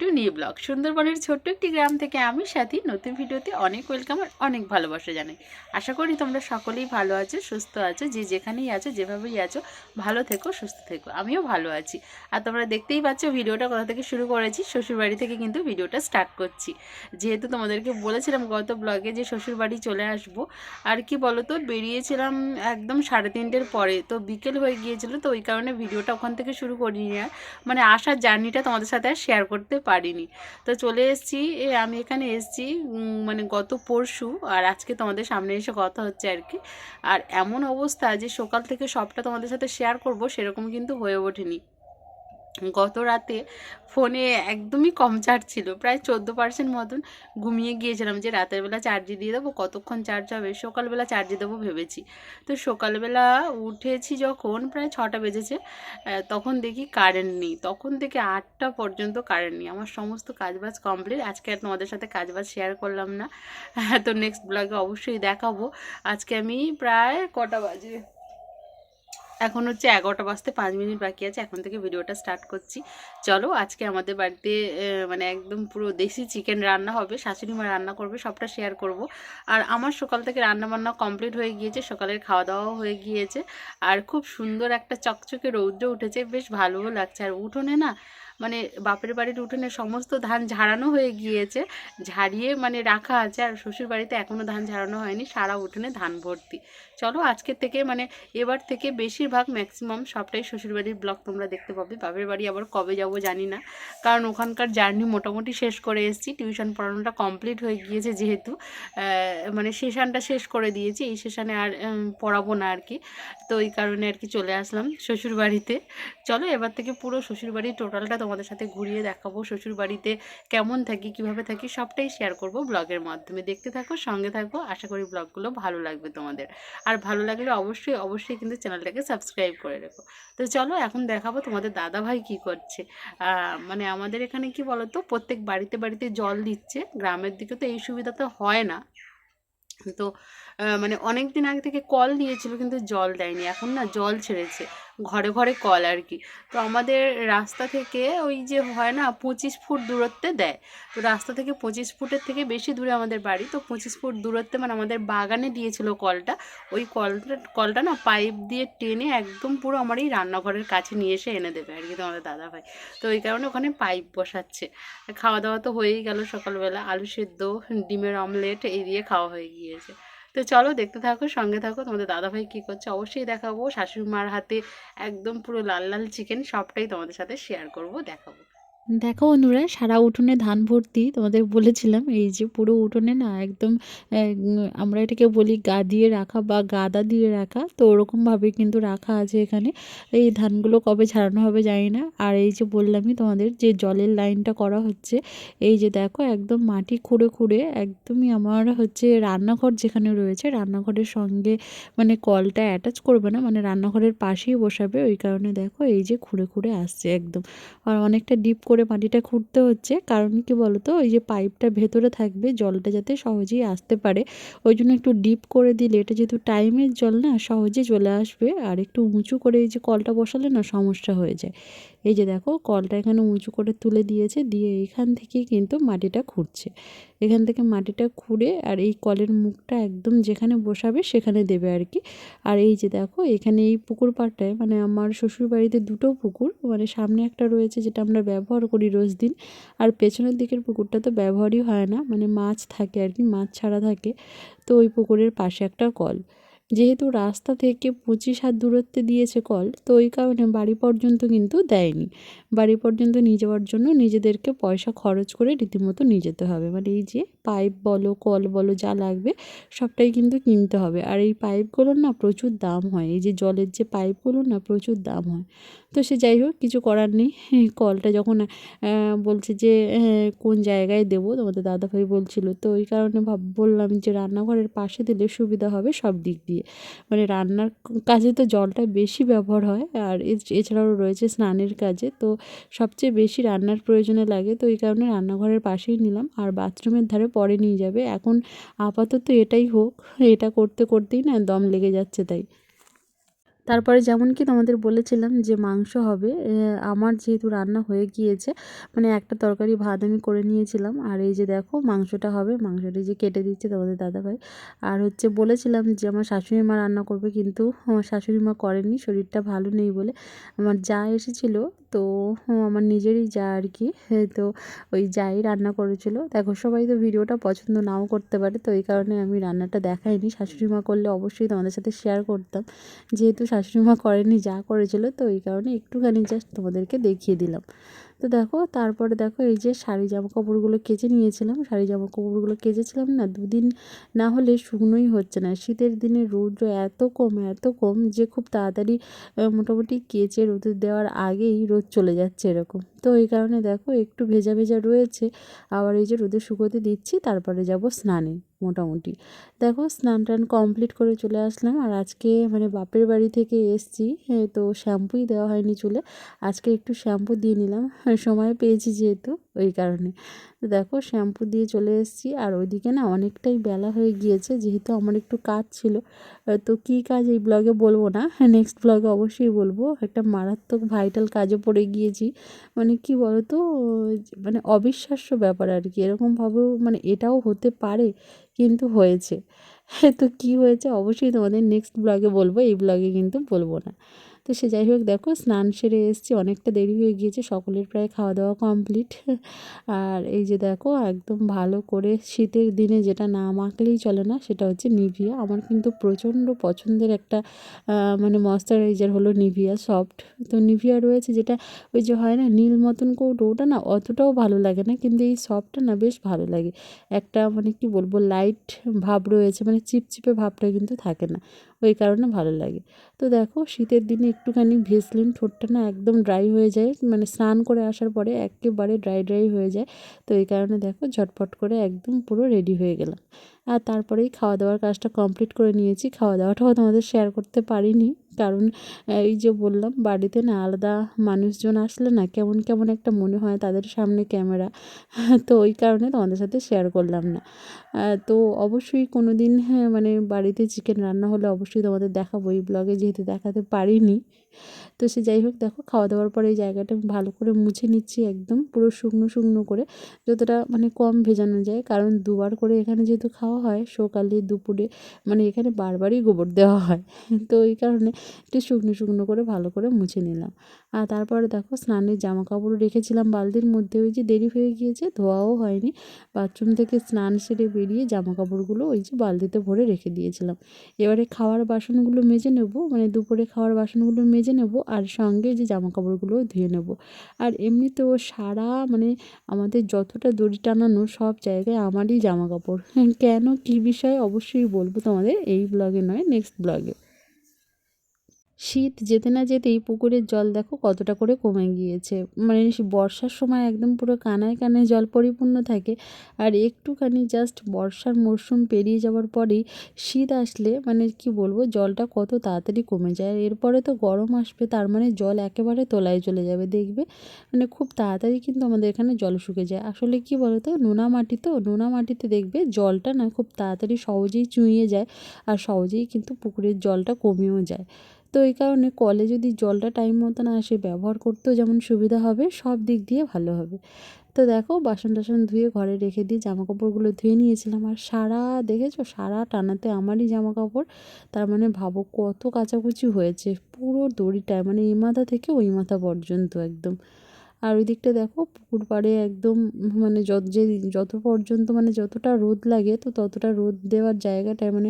Two new blog সুন্দরবনের ছোট্ট একটি গ্রাম থেকে আমি সাথী। নতুন ভিডিওতে অনেক ওয়েলকাম আর অনেক ভালোবাসা জানাই। আশা করি তোমরা সকলেই ভালো আছো, সুস্থ আছো, যে যেখানেই আছো, যেভাবেই আছো, ভালো থেকো, সুস্থ থেকো। আমিও ভালো আছি। আর তোমরা দেখতেই পাচ্ছ, ভিডিওটা কোথা থেকে শুরু করেছি, শ্বশুরবাড়ি থেকে কিন্তু ভিডিওটা স্টার্ট করছি। যেহেতু তোমাদেরকে বলেছিলাম গত ব্লগে যে শ্বশুরবাড়ি চলে আসব, আর কি বলো তো বেরিয়েছিলাম একদম সাড়ে তিনটের পরে, তো বিকেল হয়ে গিয়েছিল, তো ওই কারণে ভিডিওটা ওখান থেকে শুরু করিনি আর। মানে আসার জার্নিটা তোমাদের সাথে আর শেয়ার করতে পারিনি। তো চলে এসেছি আমি এখানে এসেছি মানে গত পরশু, আর আজকে তোমাদের সামনে এসে কথা হচ্ছে আর কি। আর এমন অবস্থা যে সকাল থেকে সবটা তোমাদের সাথে শেয়ার করব, সেরকম কিন্তু হয়ে ওঠেনি। গত রাতে ফোনে একদমই কম চার্জ ছিল। প্রায় চোদ্দ পার্সেন্ট মতন ঘুমিয়ে গিয়েছিলাম যে রাতের বেলা চার্জে দিয়ে দেবো, কতক্ষণ চার্জ হবে, সকালবেলা চার্জে দেবো ভেবেছি। তো সকালবেলা উঠেছি যখন প্রায় ছটা বেজেছে তখন দেখি কারেন্ট নেই। তখন থেকে আটটা পর্যন্ত কারেন্ট নেই। আমার সমস্ত কাজবাজ কমপ্লিট আজকে আর তোমাদের সাথে কাজবাজ শেয়ার করলাম না। তো নেক্সট ব্লগে অবশ্যই দেখাবো। আজকে আমি প্রায় কটা বাজে? এখন হচ্ছে এগারোটা বাজতে পাঁচ মিনিট বাকি আছে, এখন থেকে ভিডিওটা স্টার্ট করছি। চলো, আজকে আমাদের বাড়িতে মানে একদম পুরো দেশি চিকেন রান্না হবে শাশুড়ি মা রান্না করবে, সবটা শেয়ার করব। আর আমার সকাল থেকে রান্না বান্না কমপ্লিট হয়ে গিয়েছে, সকালের খাওয়া দাওয়াও হয়ে গিয়েছে। আর খুব সুন্দর একটা চকচকে রৌদ্র উঠেছে, বেশ ভালোও লাগছে। আর উঠোনে না মানে বাপের বাড়ির উঠোনে সমস্ত ধান ঝাড়ানো হয়ে গিয়েছে, ঝাড়িয়ে মানে রাখা আছে। আর শ্বশুর বাড়িতে এখনও ধান ঝাড়ানো হয়নি, সারা উঠোনে ধান ভর্তি। চলো আজকের থেকে মানে এবার থেকে বেশিরভাগ ম্যাক্সিমাম সবটাই শ্বশুরবাড়ির ব্লগ তোমরা দেখতে পাবে। বাপের বাড়ি আবার কবে যাব জানি না। কারণ ওখানকার জার্নি মোটামুটি শেষ করে এসেছি। টিউশন পড়ানোটা কমপ্লিট হয়ে গিয়েছে যেহেতু। মানে সেশনটা শেষ করে দিয়েছি। এই সেশানে আর পড়াবো না আর কি। তো এই কারণে আর কি চলে আসলাম শ্বশুরবাড়িতে চলো এবার থেকে পুরো শ্বশুরবাড়ির টোটালটা তোমাদের সাথে ঘুরিয়ে দেখাবো শ্বশুর বাড়িতে কেমন থাকি, কীভাবে থাকি, সবটাই শেয়ার করব ব্লগের মাধ্যমে। দেখতে থাকো, সঙ্গে থাকো, আশা করি ব্লগগুলো ভালো লাগবে তোমাদের। আর ভালো লাগলে অবশ্যই অবশ্যই কিন্তু চ্যানেলটাকে সাবস্ক্রাইব করে রেখো। তো চলো এখন দেখাবো তোমাদের দাদা ভাই কী করছে। মানে আমাদের এখানে কি বলতো, প্রত্যেক বাড়িতে বাড়িতে জল দিচ্ছে, গ্রামের দিকে তো এই সুবিধা তো হয় না। তো মানে অনেক দিন আগে থেকে কল দিয়েছিল কিন্তু জল দেয়নি। এখন না জল ছেড়েছে। ঘরে ঘরে কল আর কি। তো আমাদের রাস্তা থেকে ওই যে হয় না, পঁচিশ ফুট দূরত্বে দেয়। তো রাস্তা থেকে পঁচিশ ফুটের থেকে বেশি দূরে আমাদের বাড়ি। তো পঁচিশ ফুট দূরত্বে মানে আমাদের বাগানে দিয়েছিল কলটা ওই কলটা কলটা না পাইপ দিয়ে টেনে একদম পুরো আমার এই রান্নাঘরের কাছে নিয়ে এসে এনে দেবে আর কি তোমাদের দাদা ভাই। তো ওই কারণে ওখানে পাইপ বসাচ্ছে। খাওয়া দাওয়া তো হয়েই গেল সকালবেলা। আলু সেদ্ধ, ডিমের অমলেট এই দিয়ে খাওয়া হয়ে গিয়েছে। তো চলো দেখতে থাকো, সঙ্গে থাকো। তোমাদের দাদাভাই কী করছে অবশ্যই দেখাবো। শাশুড়ি মার হাতে একদম পুরো লাল লাল চিকেন সবটাই তোমাদের সাথে শেয়ার করব, দেখাবো। দেখো বন্ধুরা, সারা উঠোনে ধান ভর্তি। তোমাদের বলেছিলাম, এই যে পুরো উঠোনে না একদম আমরা এটাকে বলি গা দিয়ে রাখা বা গাদা দিয়ে রাখা। তো ওরকমভাবে কিন্তু রাখা আছে এখানে। এই ধানগুলো কবে ছাড়ানো হবে জানি না। আর এই যে বললামই তোমাদের যে জলের লাইনটা করা হচ্ছে, এই যে দেখো একদম মাটি খুঁড়ে খুঁড়ে একদমই আমার হচ্ছে রান্নাঘর যেখানে রয়েছে, রান্নাঘরের সঙ্গে মানে কলটা অ্যাটাচ করবে না মানে রান্নাঘরের পাশেই বসাবে। ওই কারণে দেখো এই যে খুঁড়ে খুঁড়ে আসছে একদম। আর অনেকটা ডিপ করে মাটিটা খুঁড়তে হচ্ছে। কারণ কি বলতো? ওই যে পাইপটা ভেতরে থাকবে, জলটা যাতে সহজেই আসতে পারে। ওই জন্য একটু ডিপ করে দিলে, এটা যেহেতু টাইমের জল না সহজে চলে আসবে। আর একটু উঁচু করে এই যে কলটা বসালে না সমস্যা হয়ে যায়। এই যে দেখো, কলটা এখানে উঁচু করে তুলে দিয়েছে, দিয়ে এইখান থেকেই কিন্তু মাটিটা খুঁড়ছে। এখান থেকে মাটিটা খুঁড়ে আর এই কলের মুখটা একদম যেখানে বসাবে সেখানে দেবে আর কি। আর এই যে দেখো, এখানে এই পুকুর পাড়টায় মানে আমার শ্বশুর বাড়িতে দুটো পুকুর মানে সামনে একটা রয়েছে যেটা আমরা ব্যবহার করি রোজ দিন, আর পেছনের দিকের পুকুরটা তো ব্যবহারই হয় না মানে মাছ থাকে আর কি, মাছ ছাড়া থাকে। তো ওই পুকুরের পাশে একটা কল। যেহেতু রাস্তা থেকে পঁচিশ হাত দূরত্বে দিয়েছে কল, তো ওই কারণে বাড়ি পর্যন্ত কিন্তু দেয়নি। বাড়ি পর্যন্ত নিয়ে যাওয়ার জন্য নিজেদেরকে পয়সা খরচ করে রীতিমতো নিয়ে যেতে হবে। মানে এই যে পাইপ বলো, কল বলো, যা লাগবে, সবটাই কিন্তু কিনতে হবে। আর এই পাইপগুলোর না প্রচুর দাম হয়। এই যে জলের যে পাইপগুলো না প্রচুর দাম হয়। তো সে যাই হোক, কিছু করার নেই। কলটা যখন বলছে যে কোন জায়গায় দেবো, তোমাদের দাদাভাই বলছিল। তো ওই কারণে ভাব, বললাম যে, রান্নাঘরের পাশে দিলে সুবিধা হবে সব দিক দিয়ে। মানে রান্নার কাজে তো জলটা বেশি ব্যবহার হয়, আর এছাড়াও রয়েছে স্নানের কাজে। তো সবচেয়ে বেশি রান্নার প্রয়োজনে লাগে, তো এই কারণে রান্নাঘরের পাশেই নিলাম। আর বাথরুমের ধারে পরে নিয়ে যাবে। এখন আপাতত এটাই হোক, এটা করতে করতেই না দম লেগে যাচ্ছে তাই। তারপরে যেমন কি তোমাদের বলেছিলাম যে মাংস হবে আমার যেহেতু রান্না হয়ে গিয়েছে মানে একটা তরকারি ভাত আমি করে নিয়েছিলাম, আর এই যে দেখো মাংসটা হবে, মাংসটা যে কেটে দিচ্ছে তোমাদের দাদাভাই। আর হচ্ছে বলেছিলাম যে আমার শাশুড়ি মা রান্না করবে, কিন্তু আমার শাশুড়ি মা করেনি শরীরটা ভালো নেই বলে। আমার যা এসেছিল তো আমার নিজেরই যা আর কি। হ্যাঁ, তো ওই যাই রান্না করেছিল। দেখো সবাই তো ভিডিওটা পছন্দ নাও করতে পারে তো এই কারণে আমি রান্নাটা দেখাইনি। শাশুড়ি মা করলে অবশ্যই তোমাদের সাথে শেয়ার করতাম। যেহেতু শাশুড়ি মা করেনি যা করেছিল তো এই কারণে একটুখানি জাস্ট তোমাদেরকে দেখিয়ে দিলাম। তো দেখো, তারপরে দেখো এই যে শাড়ি জামা কাপড়গুলো কেচে নিয়েছিলাম। শাড়ি জামা কাপড়গুলো কেচেছিলাম না, দুদিন না হলে শুকনোই হচ্ছে না। শীতের দিনে রৌদ্র এত কম এত কম যে খুব তাড়াতাড়ি মোটামুটি কেচে রোদে দেওয়ার আগেই রোদ চলে যাচ্ছে এরকম। তো এই কারণে দেখো একটু ভেজা ভেজা রয়েছে। আবার এই যে রোদে শুকোতে দিচ্ছি, তারপরে যাব স্নানে। মোটামুটি। দেখো, স্নান টান কমপ্লিট করে চলে আসলাম। আর আজকে মানে বাপের বাড়ি থেকে এসছি তো শ্যাম্পুই দেওয়া হয়নি চুলে। আজকে একটু শ্যাম্পু দিয়ে নিলাম। সময় পেয়েছি যেহেতু। ওই কারণে। তো দেখো, শ্যাম্পু দিয়ে চলে এসেছি। আর ওইদিকে না অনেকটাই বেলা হয়ে গিয়েছে, যেহেতু আমার একটু কাজ ছিল। তো কী কাজ এই ব্লগে বলব না নেক্সট ব্লগে অবশ্যই বলব। একটা মারাত্মক ভাইটাল কাজে পড়ে গিয়েছি। মানে কি বলো তো মানে অবিশ্বাস্য ব্যাপার আর কি। এরকমভাবেও মানে এটাও হতে পারে, কিন্তু হয়েছে। হ্যাঁ তো কী হয়েছে অবশ্যই তোমাদের নেক্সট ব্লগে বলব, এই ব্লগে কিন্তু বলব না। তো সে যাই হোক, দেখো স্নান সেরে এসেছি, অনেকটা দেরি হয়ে গিয়েছে, সকলের প্রায় খাওয়া দাওয়া কমপ্লিট আর এই যে দেখো, একদম ভালো করে শীতের দিনে যেটা না মাখলেই চলে না, সেটা হচ্ছে নিভিয়া। আমার কিন্তু প্রচণ্ড পছন্দের একটা মানে ময়শ্চারাইজার হলো নিভিয়া সফট তো নিভিয়া রয়েছে যেটা, ওই যে হয় না, নীল মতন কৌটো, ওটা না অতটাও ভালো লাগে না, কিন্তু এই সফটটা না বেশ ভালো লাগে। একটা মানে কি বলব লাইট ভাব রয়েছে মানে চিপচিপে ভাবটা কিন্তু থাকে না। ওই কারণে ভালো লাগে। তো দেখো শীতের দিনে একটুখানি ভেসলিন ঠোঁটটা না একদম ড্রাই হয়ে যায় মানে স্নান করে আসার পরে একেবারে ড্রাই ড্রাই হয়ে যায়। তো এই কারণে দেখো ঝটপট করে একদম পুরো রেডি হয়ে গেলাম। আর তারপরেই খাওয়া দাওয়ার কাজটা কমপ্লিট করে নিয়েছি। খাওয়া দাওয়াটাও তোমাদের শেয়ার করতে পারিনি। কারণ এই যে বললাম বাড়িতে না আলাদা মানুষজন আসলে না কেমন কেমন একটা মনে হয় তাদের সামনে ক্যামেরা। তো ওই কারণে তোমাদের সাথে শেয়ার করলাম না। তো অবশ্যই কোনো দিন হ্যাঁ মানে বাড়িতে চিকেন রান্না হলে অবশ্যই তোমাদের দেখাবো এই ব্লগে যেহেতু দেখাতে পারিনি। তো সে যাই হোক দেখো খাওয়া দাওয়ার পরে এই জায়গাটা ভালো করে মুছে নিচ্ছি একদম, পুরো শুকনো শুকনো করে। যতটা মানে কম ভেজানো যায়, কারণ দুবার করে এখানে যেহেতু খাওয়া হয়, সকালে, দুপুরে মানে এখানে বারবারই গোবর দেওয়া হয়। তো এই কারণে একটু শুকনো শুকনো করে ভালো করে মুছে নিলাম। আর তারপরে দেখো, স্নানের জামা কাপড় রেখেছিলাম বালতির মধ্যে, ওই যে দেরি হয়ে গিয়েছে, ধোয়াও হয়নি। বাথরুম থেকে স্নান সেরে বেরিয়ে জামা কাপড়গুলো ওই যে বালতিতে ভরে রেখে দিয়েছিলাম। এবারে খাওয়ার বাসনগুলো মেজে নেব মানে দুপুরে খাওয়ার বাসনগুলো মেজে নেব আর সঙ্গে যে জামা কাপড়গুলো ধুয়ে নেব। আর এমনিতেও সারা মানে আমাদের যতটা দড়ি টানানো সব জায়গায় আমারই জামা কাপড় কেন কী বিষয় অবশ্যই বলব তোমাদের এই ব্লগে নয় নেক্সট ব্লগে শীত যেতে না যেতেই পুকুরের জল দেখো কতটা করে কমে গিয়েছে। মানে বর্ষার সময় একদম পুরো কানায় কানায় জল পরিপূর্ণ থাকে আর একটুখানি জাস্ট বর্ষার মরশুম পেরিয়ে যাওয়ার পরেই শীত আসলে মানে কি বলব জলটা কত তাড়াতাড়ি কমে যায়। আর এরপরে তো গরম আসবে তার মানে জল একেবারে তোলায় চলে যাবে দেখবে। মানে খুব তাড়াতাড়ি কিন্তু আমাদের এখানে জল শুকে যায়। আসলে কি বলো তো নোনা মাটি তো নোনা মাটিতে দেখবে জলটা না খুব তাড়াতাড়ি সহজেই চুঁইয়ে যায় আর সহজেই কিন্তু পুকুরের জলটা কমেও যায়। তো এই কারণে কলে যদি জলটা টাইম মতো না আসে, ব্যবহার করতেও যেমন সুবিধা হবে, সব দিক দিয়ে ভালো হবে। তো দেখো, বাসন টাসন ধুয়ে ঘরে রেখে দিয়ে জামা কাপড়গুলো ধুয়ে নিয়েছিলাম। আর সারা, দেখেছ? সারা টানাতে আমারই জামা কাপড় তার মানে ভাবো কত কাচাকুচি হয়েছে। পুরো দড়িটায় মানে এই মাথা থেকে ওই মাথা পর্যন্ত একদম। আর ওই দিকটা দেখো, পুকুর পাড়ে একদম মানে যত যে যত পর্যন্ত মানে যতটা রোদ লাগে, তো ততটা রোদ দেওয়ার জায়গাটায় মানে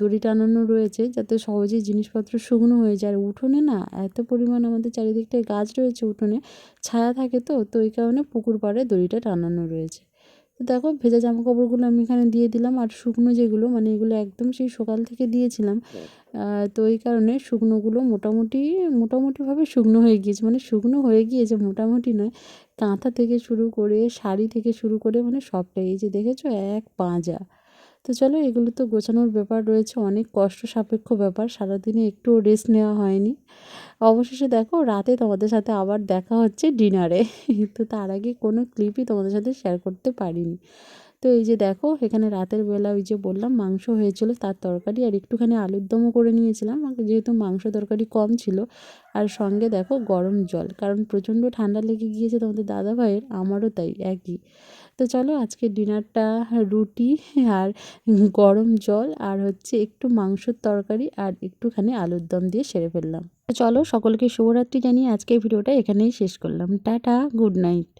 দড়ি টানানো রয়েছে যাতে সহজেই জিনিসপত্র শুকনো হয়ে যায়। আর উঠোনে না এত পরিমাণ আমাদের চারিদিকটায় গাছ রয়েছে উঠোনে, ছায়া থাকে তো তো ওই কারণে পুকুর পাড়ে দড়িটা টানানো রয়েছে। তো দেখো ভেজা জামা কাপড়গুলো আমি এখানে দিয়ে দিলাম আর শুকনো যেগুলো মানে এগুলো একদম সেই সকাল থেকে দিয়েছিলাম। তো এই কারণে শুকনোগুলো মোটামুটি মোটামুটিভাবে শুকনো হয়ে গিয়েছে। মানে শুকনো হয়ে গিয়েছে মোটামুটি নয় কাঁথা থেকে শুরু করে শাড়ি থেকে শুরু করে মানে সবটাই। এই যে দেখেছ এক পাঁজা। তো চলো, এগুলো তো গোছানোর ব্যাপার রয়েছে, অনেক কষ্ট সাপেক্ষ ব্যাপার, সারাদিনে একটু রেস্ট নেওয়া হয়নি। অবশেষে দেখো, রাতে তোমাদের সাথে আবার দেখা হচ্ছে ডিনারে তো তার আগে কোনো ক্লিপই তোমাদের সাথে শেয়ার করতে পারিনি। তো এই যে দেখো, এখানে রাতের বেলা ওই যে বললাম, মাংস হয়েছিল তার তরকারি, আর একটুখানি আলুর দমও করে নিয়েছিলাম যেহেতু মাংস তরকারি কম ছিল। আর সঙ্গে দেখো গরম জল, কারণ প্রচণ্ড ঠান্ডা লেগে গিয়েছে তোমাদের দাদা ভাইয়ের, আমারও তাই একই। তো চলো আজকে ডিনারটা, রুটি আর গরম জল, আর হচ্ছে একটু মাংসর তরকারি আর একটুখানি আলুর দম দিয়ে সেরে ফেললাম। চলো সকলকে শুভরাত্রি জানিয়ে আজকের ভিডিওটা এখানেই শেষ করলাম। টাটা, গুড নাইট।